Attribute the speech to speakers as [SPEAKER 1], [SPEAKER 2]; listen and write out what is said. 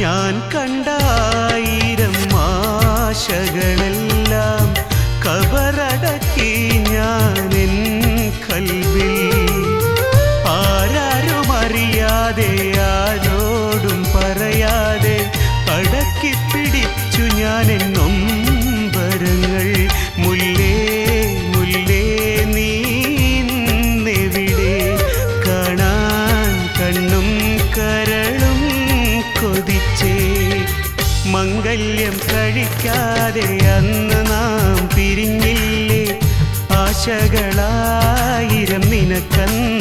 [SPEAKER 1] ഞാൻ കണ്ടായിരം ആശകളെല്ലാം കബറടക്കി ഞാൻ എൻ കൽവിൽ. ആരാരും അറിയാതെ ആരോടും പറയാതെ അടക്കി പിടിച്ചു ഞാൻ എൻ മംഗല്യം കഴിക്കാതെ അന്ന് നാം പിരിഞ്ഞില്ലേ? ആശകളായിരം നിനക്കന്ന്